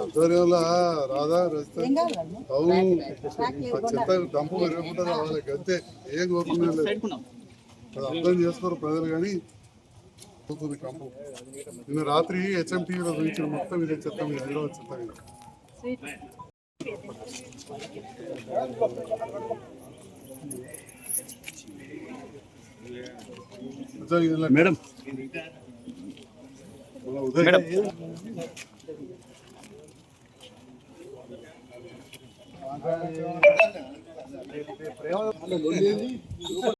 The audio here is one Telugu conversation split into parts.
ఆధ్వర్యంలో రాధా రస్తే అవును. చెత్త డంపు పెరగకుండా రావాలి. అంతే ఏం కోరుకునే లేదు. అది అర్థం చేసుకోరు ప్రజలు కానీ. పోతుంది కంపు. నిన్న రాత్రి హెచ్ఎంటీవీలో చూపించిన మొత్తం ఇదే చెత్త మీద హైదరాబాద్ చెత్త మీద. మేడం. పంపిస్తాం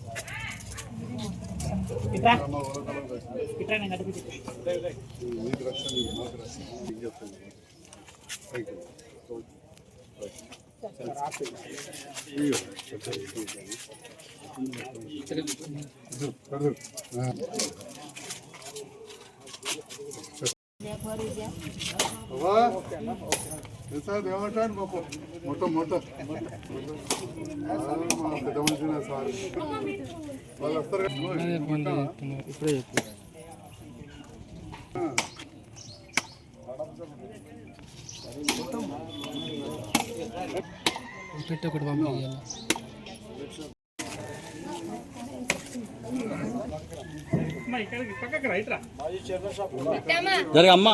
గెలిచిండ్రు అందరు చేపలు వేణు నీకు రక్షణ రక్షణ ఏం చెప్తాను థ్యాంక్ యూ పెద్ద మనిషి సార్ ఇప్పుడే చెప్పు పెట్టి ఒకటి పంపించాలి జరగమ్మా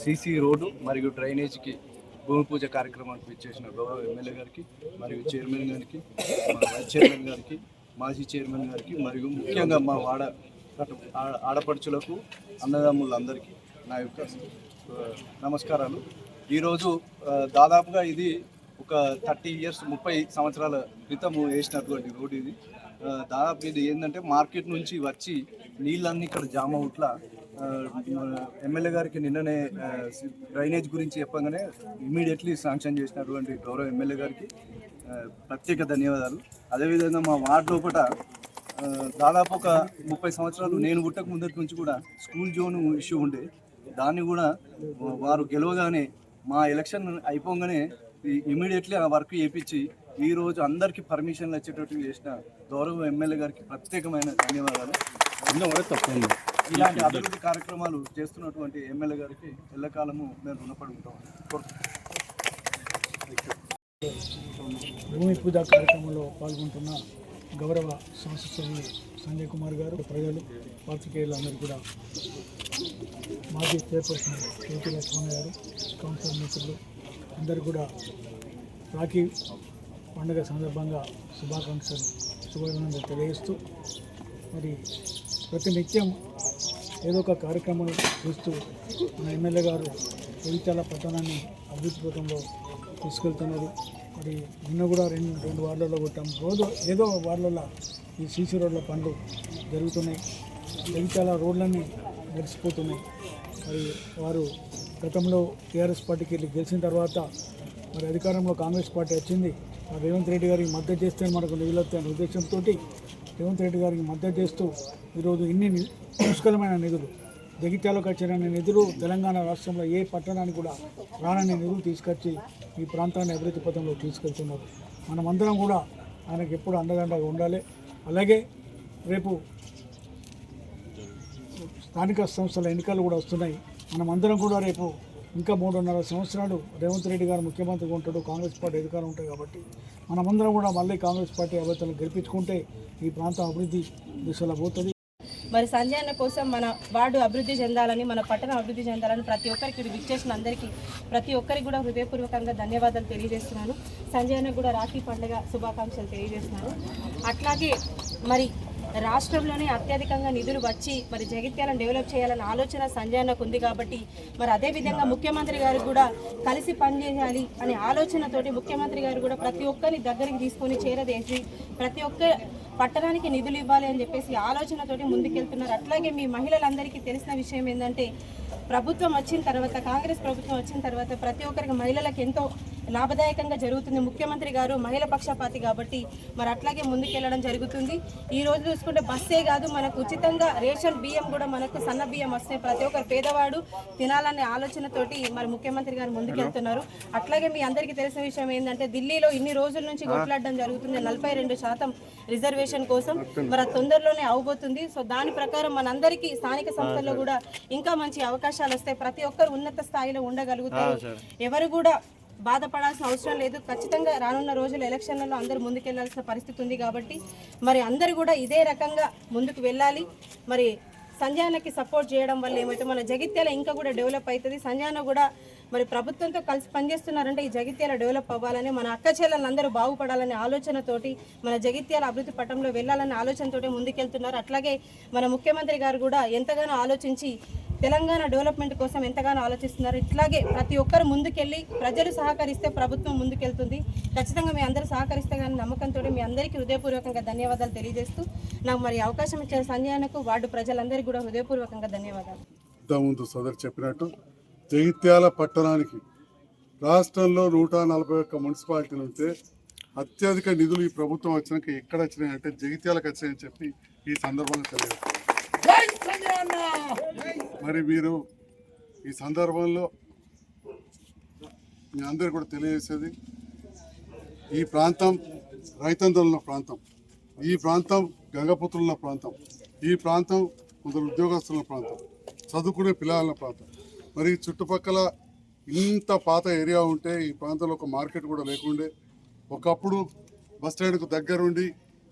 సీసీ రోడ్డు మరియు డ్రైనేజీకి భూమి పూజ కార్యక్రమానికి ఇచ్చేసిన గౌరవ ఎమ్మెల్యే గారికి మరియు చైర్మన్ గారికి మా వైస్ చైర్మన్ గారికి మాజీ చైర్మన్ గారికి మరియు ముఖ్యంగా మా వాడ ఆడపడుచులకు అన్నదమ్ములందరికీ నా యొక్క నమస్కారాలు. ఈరోజు దాదాపుగా ఇది ఒక థర్టీ ఇయర్స్ ముప్పై సంవత్సరాల క్రితం వేసినటువంటి రోడ్ ఇది. దాదాపు ఇది ఏంటంటే మార్కెట్ నుంచి వచ్చి నీళ్ళన్నీ ఇక్కడ జామ అవుట్ల ఎమ్మెల్యే గారికి నిన్ననే డ్రైనేజ్ గురించి చెప్పగానే ఇమీడియట్లీ శాంక్షన్ చేసినటువంటి గౌరవ ఎమ్మెల్యే గారికి ప్రత్యేక ధన్యవాదాలు. అదేవిధంగా మా వార్డు లోపల దాదాపు ఒక ముప్పై సంవత్సరాలు నేను పుట్టక ముందటి నుంచి కూడా స్కూల్ జోన్ ఇష్యూ ఉండే. దాన్ని కూడా వారు గెలవగానే మా ఎలక్షన్ అయిపోగానే ఇమీడియట్లీ ఆ వర్క్ చేయించి ఈ రోజు అందరికీ పర్మిషన్లు వచ్చేటట్టు చేసిన గౌరవ ఎమ్మెల్యే గారికి ప్రత్యేకమైన ధన్యవాదాలు. ఇలాంటి అభివృద్ధి కార్యక్రమాలు చేస్తున్నటువంటి ఎమ్మెల్యే గారికి ఎల్లకాలము మేము రుణపడి ఉంటాం భూమి పూజ కార్యక్రమంలో పాల్గొంటున్న గౌరవ సంస్థ సభ్యులు సంజయ్ కుమార్ గారు ప్రజలు పాత్రికేయులు అందరూ కూడా మాజీ చైర్పర్సన్ కేపీ లక్ష్మణ్ గారు కౌన్సిలర్ మిత్రులు అందరూ కూడా రాఖీ పండుగ సందర్భంగా శుభాకాంక్షలు శుభాకాంక్షలు తెలియజేస్తూ మరి ప్రతినిత్యం ఏదో ఒక కార్యక్రమం చూస్తూ మన ఎమ్మెల్యే గారు జగిత్యాల పట్టణాన్ని అభివృద్ధి పథంలో తీసుకెళ్తున్నారు. మరి నిన్న కూడా రెండు రెండు వార్డులలో కొట్టాం. రోజు ఏదో వార్డులలో ఈ సీసీ రోడ్ల పనులు జరుగుతున్నాయి. జగిత్యాల రోడ్లన్నీ గడిచిపోతున్నాయి. మరి వారు గతంలో టీఆర్ఎస్ పార్టీకి వెళ్ళి గెలిచిన తర్వాత మరి అధికారంలో కాంగ్రెస్ పార్టీ వచ్చింది. మరి రేవంత్ రెడ్డి గారికి మద్దతు చేస్తే మనకు నిధులు వస్తాయనే ఉద్దేశంతో రేవంత్ రెడ్డి గారికి మద్దతు చేస్తూ ఈరోజు ఇన్ని ని- పుష్కలమైన నిధులు జగిత్యాలకు వచ్చిన నిధులు తెలంగాణ రాష్ట్రంలో ఏ పట్టణానికి కూడా రానని నిధులు తీసుకొచ్చి ఈ ప్రాంతాన్ని అభివృద్ధి పథంలో తీసుకెళ్తున్నారు మనమందరం కూడా ఆయనకు ఎప్పుడు అండదండగా ఉండాలి. అలాగే రేపు స్థానిక సంస్థల ఎన్నికలు కూడా వస్తున్నాయి. మనమందరం కూడా రేపు ఇంకా మూడున్నర సంవత్సరాలు రేవంత్ రెడ్డి గారు ముఖ్యమంత్రిగా ఉంటాడు కాంగ్రెస్ పార్టీ అధికారం ఉంటాయి కాబట్టి మనమందరం కూడా మళ్ళీ కాంగ్రెస్ పార్టీ అభ్యర్థులను గెలిపించుకుంటే ఈ ప్రాంతం అభివృద్ధి దిశలో పోతుంది. మరి సంజయ్ అన్న కోసం మన వార్డు అభివృద్ధి చెందాలని మన పట్టణం అభివృద్ధి చెందాలని ప్రతి ఒక్కరికి విచ్చేసిన అందరికీ ప్రతి ఒక్కరికి కూడా హృదయపూర్వకంగా ధన్యవాదాలు తెలియజేస్తున్నాను. సంజయ్ అన్న కూడా రాఖీ పండుగ శుభాకాంక్షలు తెలియజేస్తున్నాను. అట్లాగే మరి రాష్ట్రంలోనే అత్యధికంగా నిధులు వచ్చి మరి జగిత్యాలను డెవలప్ చేయాలన్న ఆలోచన సంజయ్ అన్నకు ఉంది కాబట్టి మరి అదేవిధంగా ముఖ్యమంత్రి గారు కూడా కలిసి పనిచేయాలి అనే ఆలోచనతోటి ముఖ్యమంత్రి గారు కూడా ప్రతి ఒక్కరిని దగ్గరికి తీసుకొని చేరదేసి ప్రతి ఒక్క పట్టణానికి నిధులు ఇవ్వాలి అని చెప్పేసి ఆలోచనతోటి ముందుకెళ్తున్నారు. అట్లాగే మీ మహిళలందరికీ తెలిసిన విషయం ఏంటంటే ప్రభుత్వం వచ్చిన తర్వాత కాంగ్రెస్ ప్రభుత్వం వచ్చిన తర్వాత ప్రతి ఒక్కరికి మహిళలకు ఎంతో లాభదాయకంగా జరుగుతుంది. ముఖ్యమంత్రి గారు మహిళ పక్షపాతి కాబట్టి మరి అట్లాగే ముందుకెళ్ళడం జరుగుతుంది. ఈ రోజు చూసుకుంటే బస్సే కాదు మనకు ఉచితంగా రేషన్ బియ్యం కూడా మనకు సన్న బియ్యం వస్తాయి ప్రతి ఒక్కరు పేదవాడు తినాలనే ఆలోచనతోటి మరి ముఖ్యమంత్రి గారు ముందుకెళ్తున్నారు. అట్లాగే మీ అందరికీ తెలిసిన విషయం ఏంటంటే ఢిల్లీలో ఇన్ని రోజుల నుంచి కొట్లాడడం జరుగుతుంది. నలభై రెండు శాతం రిజర్వేషన్ కోసం మరి తొందరలోనే అవబోతుంది. సో దాని ప్రకారం మనందరికీ స్థానిక సంస్థల్లో కూడా ఇంకా మంచి అవకాశాలు వస్తాయి. ప్రతి ఒక్కరు ఉన్నత స్థాయిలో ఉండగలుగుతారు. ఎవరు కూడా బాధపడాల్సిన అవసరం లేదు. ఖచ్చితంగా రానున్న రోజుల ఎలక్షన్లలో అందరూ ముందుకెళ్ళాల్సిన పరిస్థితి ఉంది కాబట్టి మరి అందరూ కూడా ఇదే రకంగా ముందుకు వెళ్ళాలి. మరి సంజానకి సపోర్ట్ చేయడం వల్ల ఏమైతే మన జగిత్యాల ఇంకా కూడా డెవలప్ అవుతుంది. సంజాన కూడా మరి ప్రభుత్వంతో కలిసి పనిచేస్తున్నారంటే ఈ జగిత్యాల డెవలప్ అవ్వాలని మన అక్క చెల్లెలందరూ బాగుపడాలనే ఆలోచనతోటి మన జగిత్యాల అభివృద్ధి పటంలో వెళ్ళాలనే ఆలోచనతోటి ముందుకెళ్తున్నారు. అట్లాగే మన ముఖ్యమంత్రి గారు కూడా ఎంతగానో ఆలోచించి తెలంగాణ డెవలప్మెంట్ కోసం ఎంతగానో ఆలోచిస్తున్నారు. ఇట్లాగే ప్రతి ఒక్కరు ముందుకెళ్ళి ప్రజలు సహకరిస్తే ప్రభుత్వం ముందుకెళ్తుంది. ఖచ్చితంగా మీ అందరూ సహకరిస్తే కానీ నమ్మకంతో మీ అందరికీ హృదయపూర్వకంగా ధన్యవాదాలు తెలియజేస్తూ నాకు మరి అవకాశం ఇచ్చిన సంజయనకు వార్డు ప్రజలందరికీ కూడా హృదయపూర్వకంగా ధన్యవాదాలు. ఇంతకుముందు సోదరు చెప్పినట్టు జగిత్యాల పట్టణానికి రాష్ట్రంలో నూట నలభై ఒక్క మున్సిపాలిటీలు ఉంటే అత్యధిక నిధులు ఈ ప్రభుత్వం వచ్చినాక ఎక్కడ వచ్చినాయి అంటే జగిత్యాలకు వచ్చాయని చెప్పి ఈ సందర్భంగా తెలియదు మరి మీరు ఈ సందర్భంలో మీ అందరు కూడా తెలియజేసేది ఈ ప్రాంతం రైతందులు ప్రాంతం ఈ ప్రాంతం గంగపుత్రుల ప్రాంతం ఈ ప్రాంతం కొందరు ఉద్యోగస్తుల ప్రాంతం చదువుకునే పిల్లల ప్రాంతం. మరి చుట్టుపక్కల ఇంత పాత ఏరియా ఉంటే ఈ ప్రాంతంలో ఒక మార్కెట్ కూడా లేకుండే ఒకప్పుడు బస్ స్టాండ్కు దగ్గరుండి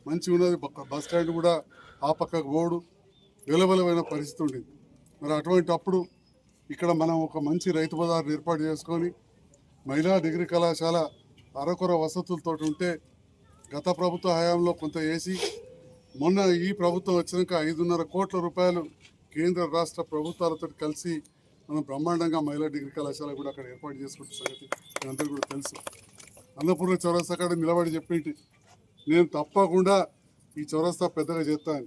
మంచిగా ఉన్నది ఒక బస్ స్టాండ్ కూడా ఆ పక్కకు పోడు వెలవెలమైన పరిస్థితి ఉండేది. మరి అటువంటి అప్పుడు ఇక్కడ మనం ఒక మంచి రైతు బజార్ని ఏర్పాటు చేసుకొని మహిళా డిగ్రీ కళాశాల అరకొర వసతులతో ఉంటే గత ప్రభుత్వ హయాంలో కొంత వేసి మొన్న ఈ ప్రభుత్వం వచ్చినాక ఐదున్నర కోట్ల రూపాయలు కేంద్ర రాష్ట్ర ప్రభుత్వాలతో కలిసి మనం బ్రహ్మాండంగా మహిళా డిగ్రీ కళాశాల కూడా అక్కడ ఏర్పాటు చేసుకుంటున్న సంగతి అందరికీ కూడా తెలుసు. అన్నపూర్ణ చౌరస్తా కాడ నిలబడి చెప్పింటి నేను తప్పకుండా ఈ చౌరస్తా పెద్దగా చేస్తాను.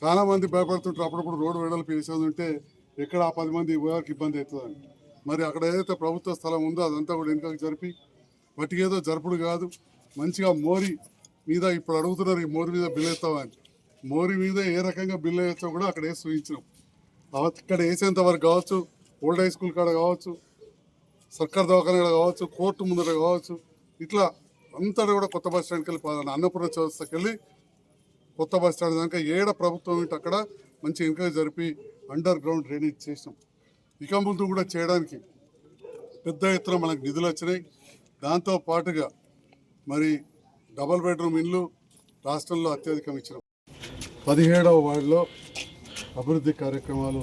చాలా మంది భయపడుతుంటారు. అప్పుడప్పుడు రోడ్డు వెడల్పు వేసేది ఉంటే ఎక్కడ ఆ పది మంది పోయానికి ఇబ్బంది అవుతుందని. మరి అక్కడ ఏదైతే ప్రభుత్వ స్థలం ఉందో అదంతా కూడా వెనుకకు జరిపి వటికేదో జరుపుడు కాదు. మంచిగా మోరి మీద ఇప్పుడు అడుగుతున్నారు ఈ మోరి మీద బిల్ వేస్తామని మోరి మీద ఏ రకంగా బిల్ వేస్తా కూడా అక్కడ వేసి చూపించినాం. ఇక్కడ వేసేంత వరకు కావచ్చు ఓల్డ్ హై స్కూల్ కాడ కావచ్చు సర్కార్ దవాఖాన కాడ కావచ్చు కోర్టు ముందర కావచ్చు ఇట్లా అంతా కూడా కొత్త బస్ స్టాండ్కి వెళ్ళి పోదాం. అన్నపూర్ణ చౌరస్తాకి వెళ్ళి కొత్త బస్ స్టాండ్ దాకా ఏడ ప్రభుత్వం ఏంటి అక్కడ మంచి ఎంకరేజ్ జరిపి అండర్ గ్రౌండ్ డ్రైనేజ్ చేసినాం. ఇక ముందు కూడా చేయడానికి పెద్ద ఎత్తున మనకు నిధులు వచ్చినాయి. దాంతో పాటుగా మరి డబల్ బెడ్రూమ్ ఇల్లు రాష్ట్రంలో అత్యధికం ఇచ్చినాం. పదిహేడవ వార్డులో అభివృద్ధి కార్యక్రమాలు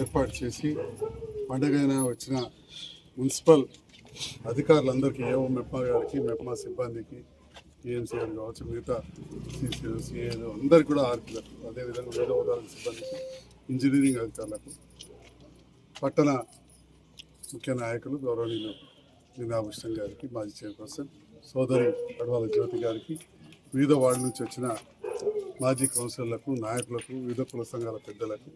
ఏర్పాటు చేసి పండగైనా వచ్చిన మున్సిపల్ అధికారులందరికీ ఏవో మెప్మా గారికి మెప్మా సిబ్బందికి టీఎంసీ కావచ్చు? మిగతా సిసిఎల్ సిఏలు అందరికీ కూడా ఆర్పీలకు అదేవిధంగా వేద ఉదాహరణ సిబ్బందికి ఇంజనీరింగ్ అధికారులకు పట్టణ ముఖ్య నాయకులు గౌరవనీయులు నినాభూషణ్ గారికి మాజీ చైర్పర్సన్ సోదరి అడవాల జ్యోతి గారికి వివిధ వార్డు నుంచి వచ్చిన మాజీ కౌన్సిలర్లకు నాయకులకు వివిధ కుల సంఘాల పెద్దలకు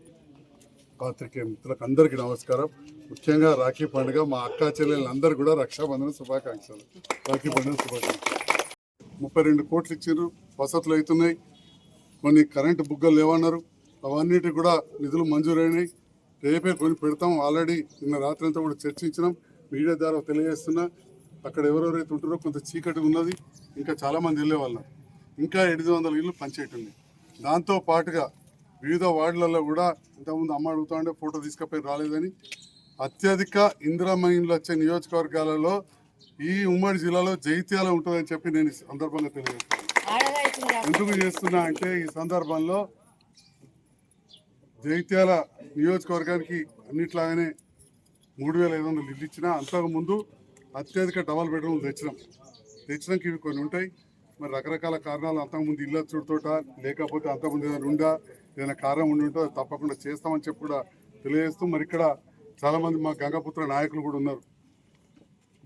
పాత్రికేయ మిత్రులకు అందరికీ నమస్కారం. ముఖ్యంగా రాఖీ పండుగ మా అక్కా చెల్లెళ్ళందరూ కూడా రక్షాబంధన శుభాకాంక్షలు. రాఖీ పండుగ శుభాకాంక్షలు. ముప్పై రెండు కోట్లు ఇచ్చారు. వసతులు అవుతున్నాయి. కొన్ని కరెంటు బుగ్గలు లేవన్నారు. అవన్నిటి కూడా నిధులు మంజూరైనాయి. రేపే కొని పెడతాం. ఆల్రెడీ నిన్న రాత్రి అంతా కూడా చర్చించినాం. మీడియా ద్వారా తెలియజేస్తున్నా. అక్కడ ఎవరెవరైతే ఉంటారో కొంత చీకటి ఉన్నది. ఇంకా చాలామంది వెళ్ళే వాళ్ళు. ఇంకా ఎనిమిది వందల ఇళ్ళు పనిచేయటం దాంతో పాటుగా వివిధ వార్డులలో కూడా ఇంతకుముందు అమ్మ అడుగుతా ఉండే ఫోటో తీసుకపోయి రాలేదని. అత్యధిక ఇందిరమ్మ వచ్చే నియోజకవర్గాలలో ఈ ఉమ్మడి జిల్లాలో జైత్యాల ఉంటుందని చెప్పి నేను ఈ సందర్భంగా తెలియజేస్తాను. ఎందుకు చేస్తున్నా అంటే ఈ సందర్భంలో జైత్యాల నియోజకవర్గానికి అన్నిట్లాగానే మూడు వేల ఐదు వందలు ఇల్లు ఇచ్చినా అంతకు ముందు అత్యధిక డబల్ బెడ్రూమ్ తెచ్చినాం. తెచ్చినాక ఇవి కొన్ని ఉంటాయి. మరి రకరకాల కారణాలు అంతకుముందు ఇల్లు చూడతోట లేకపోతే అంతకుముందు ఏదైనా ఉందా ఏదైనా కారణం ఉండి ఉంటే అది తప్పకుండా చేస్తామని చెప్పి కూడా తెలియజేస్తూ మరి ఇక్కడ చాలామంది మా గంగాపుత్ర నాయకులు కూడా ఉన్నారు.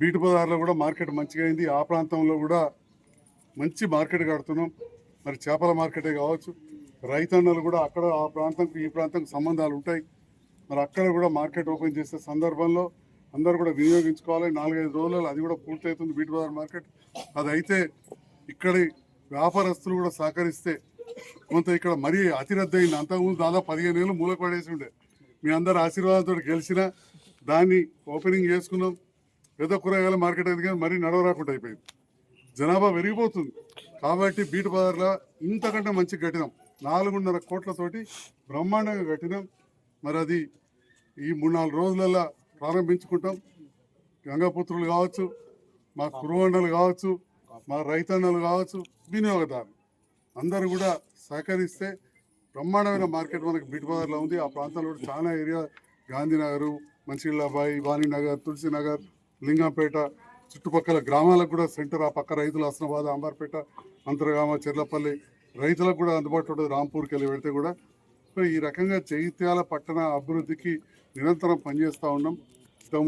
బీటు బజార్లో కూడా మార్కెట్ మంచిగా అయింది. ఆ ప్రాంతంలో కూడా మంచి మార్కెట్ కడుతున్నాం. మరి చేపల మార్కెటే కావచ్చు. రైతన్నలు కూడా అక్కడ ఆ ప్రాంతంకు ఈ ప్రాంతంకు సంబంధాలు ఉంటాయి. మరి అక్కడ కూడా మార్కెట్ ఓపెన్ చేసే సందర్భంలో అందరూ కూడా వినియోగించుకోవాలి. నాలుగైదు రోజులలో అది కూడా పూర్తవుతుంది బీట్ బజార్ మార్కెట్. అది అయితే ఇక్కడి వ్యాపారస్తులు కూడా సహకరిస్తే కొంత ఇక్కడ మరీ అతిరద్దయింది. అంతకుముందు దాదాపు పదిహేను ఏళ్ళు మూలకు పడేసి ఉండే. మీ అందరు ఆశీర్వాదంతో గెలిచిన దాన్ని ఓపెనింగ్ చేసుకున్నాం. పెద్ద కూరగాయల మార్కెట్ అయింది కానీ మరీ నడవరాకుండా అయిపోయింది. జనాభా పెరిగిపోతుంది. కాబట్టి బీట్ బజార్లో ఇంతకంటే మంచి కట్టినాం. నాలుగున్నర కోట్లతోటి బ్రహ్మాండంగా కట్టినాం. మరి అది ఈ మూడు నాలుగు రోజులలో ప్రారంభించుకుంటాం. గంగాపుత్రులు కావచ్చు మా కురువండలు కావచ్చు మా రైతన్నలు కావచ్చు వినియోగదారులు. అందరూ కూడా సహకరిస్తే బ్రహ్మాండమైన మార్కెట్ మనకు బీట్ బజార్లో ఉంది. ఆ ప్రాంతంలో కూడా చాలా ఏరియా గాంధీనగర్ మంచిళ్ళబాయి వాణినగర్ తులసినగర్ లింగంపేట చుట్టుపక్కల గ్రామాలకు కూడా సెంటర్ ఆ పక్క రైతులు హస్నాబాద్ అంబర్పేట అంతర్గామ చెర్లపల్లి రైతులకు కూడా అందుబాటులో ఉంటుంది. రాంపూర్కి వెళ్ళి పెడితే కూడా ఈ రకంగా చైత్యాల పట్టణ అభివృద్ధికి నిరంతరం పనిచేస్తూ ఉన్నాం. ఇంతకుముందు